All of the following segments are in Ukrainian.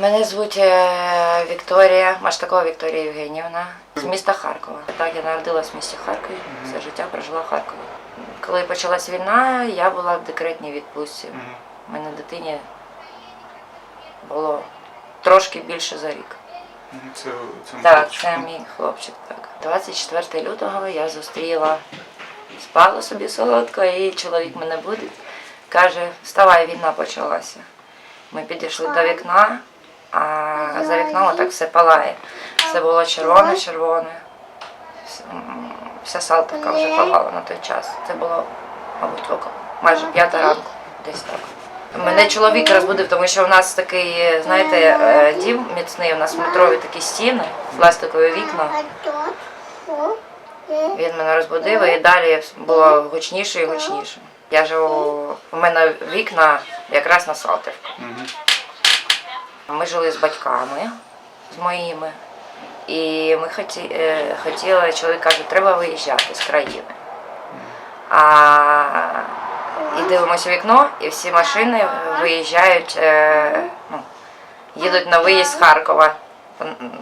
Мене звуть е, Вікторія, Маштакова Вікторія Євгенівна з міста Харкова. Так, я народилась в місті Харкові, все життя прожила в Харкові. Коли почалась війна, я була в декретній відпустці. У мене дитині було трошки більше за рік. Це, це Так, хлопчик. це мій хлопчик. Так. 24 лютого я зустріла, спала собі солодко, і чоловік мене будить. Каже, вставай, війна почалася. Ми підійшли до вікна, а за вікном отак все палає. Все було червоне-червоне. Вся Салтовка вже палала на той час. Це було, мабуть, около майже п'ята ранку, десь так. Мене чоловік розбудив, тому що в нас такий, знаєте, е, дім міцний, у нас метрові такі стіни, пластикові вікна. Він мене розбудив і далі було гучніше і гучніше. Я живу, у мене вікна якраз на Салтівку. Ми жили з батьками, з моїми. І ми е, хотіли, чоловік каже, треба виїжджати з країни. А, і дивимося вікно, і всі машини виїжджають, е, ну, їдуть на виїзд з Харкова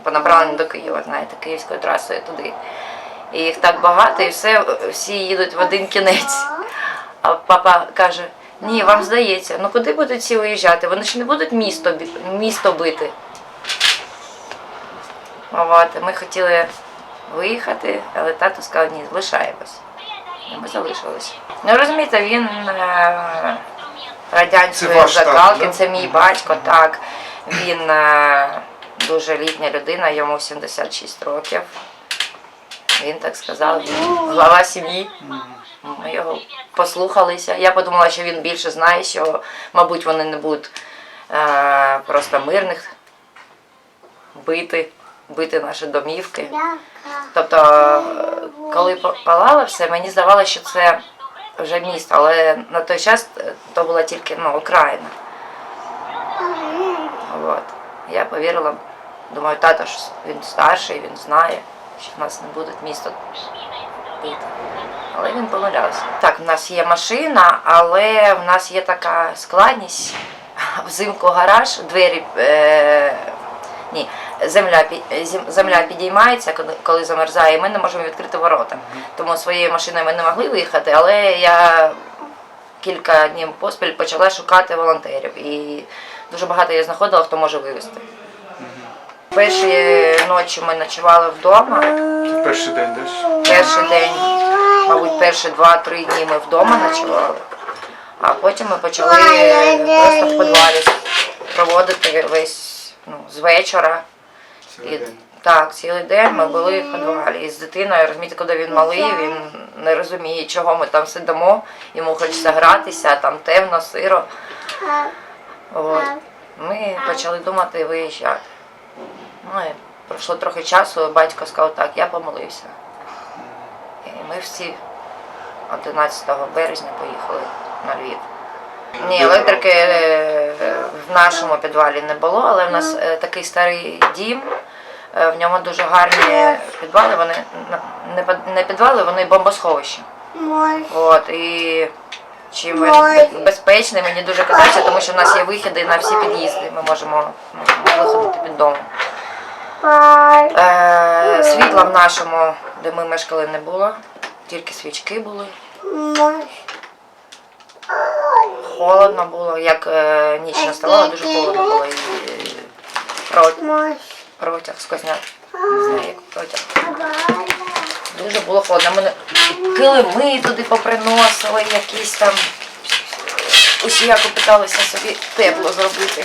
по направленню до Києва, знаєте, київською трасою туди. І їх так багато, і все, всі їдуть в один кінець. А папа каже: ні, вам здається, ну куди будуть ці виїжджати? Вони ж не будуть місто, місто бити. От, ми хотіли виїхати, але тато сказав, ні, залишаємось. І ми залишилися. Ну розумієте, він е, радянської закалки, да? це мій батько, так. Він е, дуже літня людина, йому 76 років. Він так сказав, він глава сім'ї. Ми його послухалися. Я подумала, що він більше знає, що, мабуть, вони не будуть е, просто мирних бити, бити наші домівки. Тобто, е, коли па- палало все, мені здавалося, що це вже місто, але на той час е, то була тільки ну, окраїна. От. Я повірила, думаю, тато ж він старший, він знає, що в нас не буде місто бити. Але він помилявся. Так, в нас є машина, але в нас є така складність. Взимку гараж, двері. Е, ні, земля, земля підіймається, коли, замерзає, і ми не можемо відкрити ворота. Тому своєю машиною ми не могли виїхати, але я кілька днів поспіль почала шукати волонтерів. І дуже багато я знаходила, хто може вивезти. Перші ночі ми ночували вдома. Перший день десь. Перший день, мабуть, перші два-три дні ми вдома ночували, а потім ми почали просто в підвалі проводити весь ну, з вечора. І, так, цілий день ми були в підвалі. І з дитиною, розумієте, коли він малий, він не розуміє, чого ми там сидимо, йому хочеться гратися, там темно, сиро. От. Ми почали думати виїжджати. Ну і пройшло трохи часу, батько сказав, так, я помолився. Ми всі 11 березня поїхали на Львів. Ні, електрики е, в нашому підвалі не було, але в нас е, такий старий дім. е, В ньому дуже гарні підвали, вони не підвали, вони бомбосховища. От, і чим безпечний, мені дуже казався, тому що в нас є вихіди на всі під'їзди. Ми можемо виходити під домом. Е, світла в нашому, де ми мешкали, не було, тільки свічки були. Холодно було, як е, ніч наставала, дуже холодно було. І, і протяг, сквозняк. Не знаю, як протяг. Дуже було холодно. Ми килими туди поприносили, якісь там. Усіяко питалися собі тепло зробити.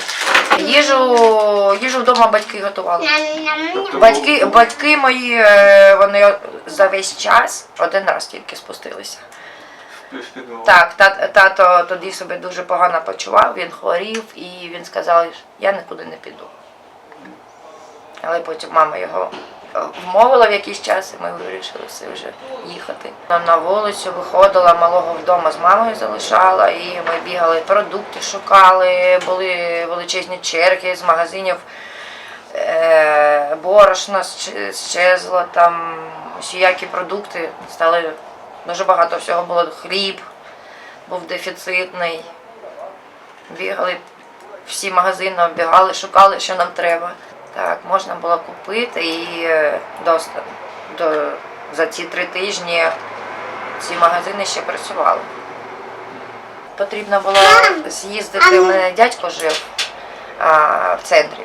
Їжу, їжу вдома батьки готували. Батьки, батьки мої, е, вони за весь час один раз тільки спустилися. Так, тато тоді себе дуже погано почував, він хворів і він сказав, що я нікуди не піду. Але потім мама його вмовила в якийсь час, і ми вирішили все вже їхати. На вулицю виходила, малого вдома з мамою залишала, і ми бігали, продукти шукали, були величезні черги з магазинів. Е, борошно щ- щезло, там усіякі продукти стали дуже багато всього було. Хліб був дефіцитний. Бігали всі магазини оббігали, шукали, що нам треба. Так, можна було купити і е, доста, до, за ці три тижні ці магазини ще працювали. Потрібно було з'їздити, у мене дядько жив а, в центрі,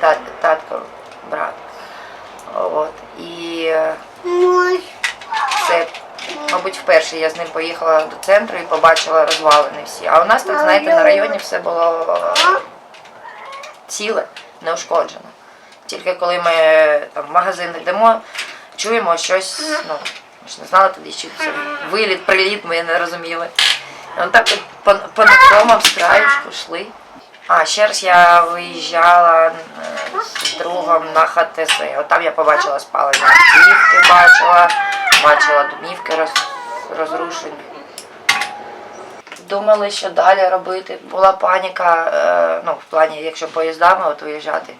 тат, татко, брат. От. І е, це, мабуть, вперше я з ним поїхала до центру і побачила розвалини всі. А у нас так, знаєте, на районі все було ціле, неушкоджено. Тільки коли ми там, в магазин йдемо, чуємо щось, ну, ми ж не знали тоді, чи це виліт, приліт, ми не розуміли. Ну, так от по, по накомам з краєчку йшли. А ще раз я виїжджала е, з другом на ХТЗ. От там я побачила спалення автівки, бачила, бачила домівки роз, розрушені. Думали, що далі робити. Була паніка, е, ну, в плані, якщо поїздами от виїжджати.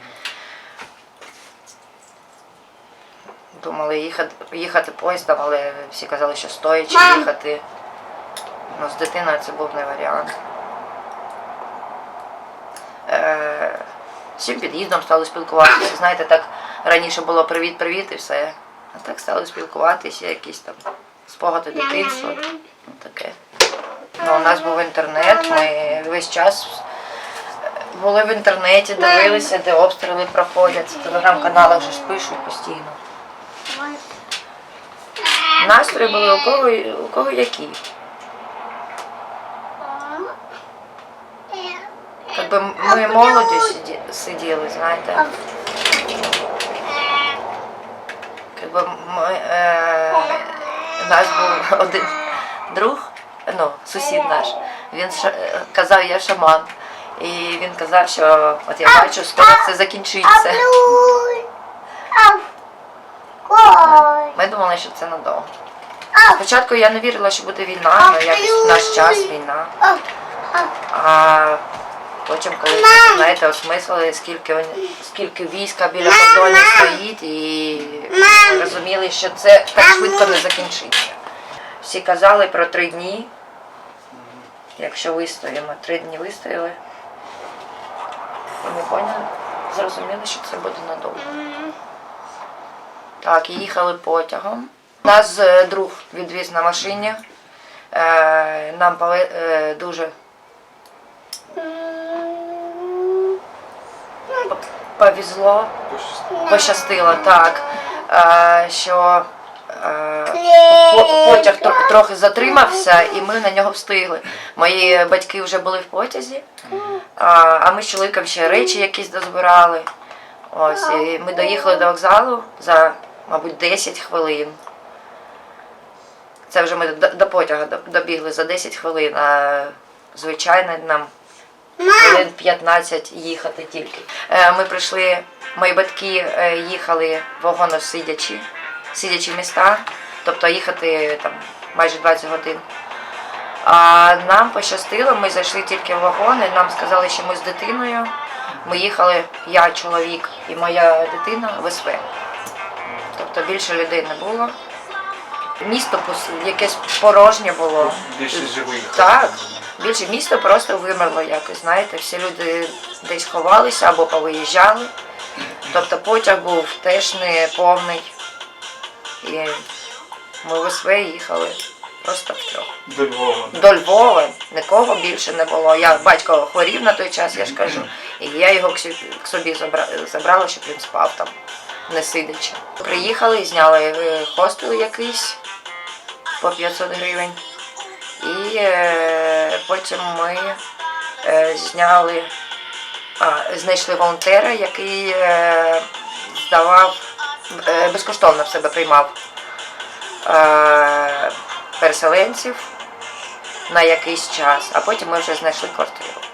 Думали їхати, їхати поїздом, але всі казали, що стоячи їхати. Ну, з дитиною це був не варіант. Е, з цим під'їздом стали спілкуватися. Знаєте, так раніше було привіт-привіт і все. А так стали спілкуватися, якісь там спогади дитинства. Ну, таке. Ну, у нас був інтернет, ми весь час були в інтернеті, дивилися, де обстріли проходять. В телеграм-каналах вже ж пишуть постійно. Настрої були у кого, у кого які. Якби ми молоді сиділи, знаєте. Якби ми, е, у нас був один друг, ну, сусід наш, він ша- е, казав, я шаман. І він казав, що от я бачу, скоро це закінчиться. Ми думали, що це надовго. Спочатку я не вірила, що буде війна, ну якось в наш час війна. А потім, коли знаєте, осмислили, скільки скільки війська біля кордонів стоїть, і розуміли, що це так швидко не закінчиться. Всі казали про три дні. Якщо вистоїмо, три дні вистояли. І ми поняли, зрозуміли, що це буде надовго. Так, і їхали потягом. Нас е, друг відвіз на машині. Е, Нам е, дуже повезло, пощастило так, що потяг трохи затримався, і ми на нього встигли. Мої батьки вже були в потязі, а ми з чоловіком ще речі якісь дозбирали. Ось, і ми доїхали до вокзалу за, мабуть, 10 хвилин. Це вже ми до, потяга добігли за 10 хвилин, а звичайно нам хвилин 15 їхати тільки. Е, Ми прийшли, мої батьки е, їхали вагоно сидячи, сидячі міста, тобто їхати там майже 20 годин. А нам пощастило, ми зайшли тільки в вагон, і нам сказали, що ми з дитиною. Ми їхали, я, чоловік і моя дитина в СВ. Тобто більше людей не було. Місто якесь порожнє було. Більше живих. Так, більше місто просто вимерло якось, знаєте, всі люди десь ховалися або повиїжджали. Тобто потяг був теж не повний. І ми в СВ їхали просто втрьох. До Львова. До Львова нікого більше не було. Я батько хворів на той час, я ж кажу. І я його к собі забрала, щоб він спав там, не сидячи. Приїхали, зняли е, хостел якийсь по 500 гривень. І е, потім ми е, зняли, а, знайшли волонтера, який здавав, безкоштовно в себе приймав переселенців на якийсь час, а потім ми вже знайшли квартиру.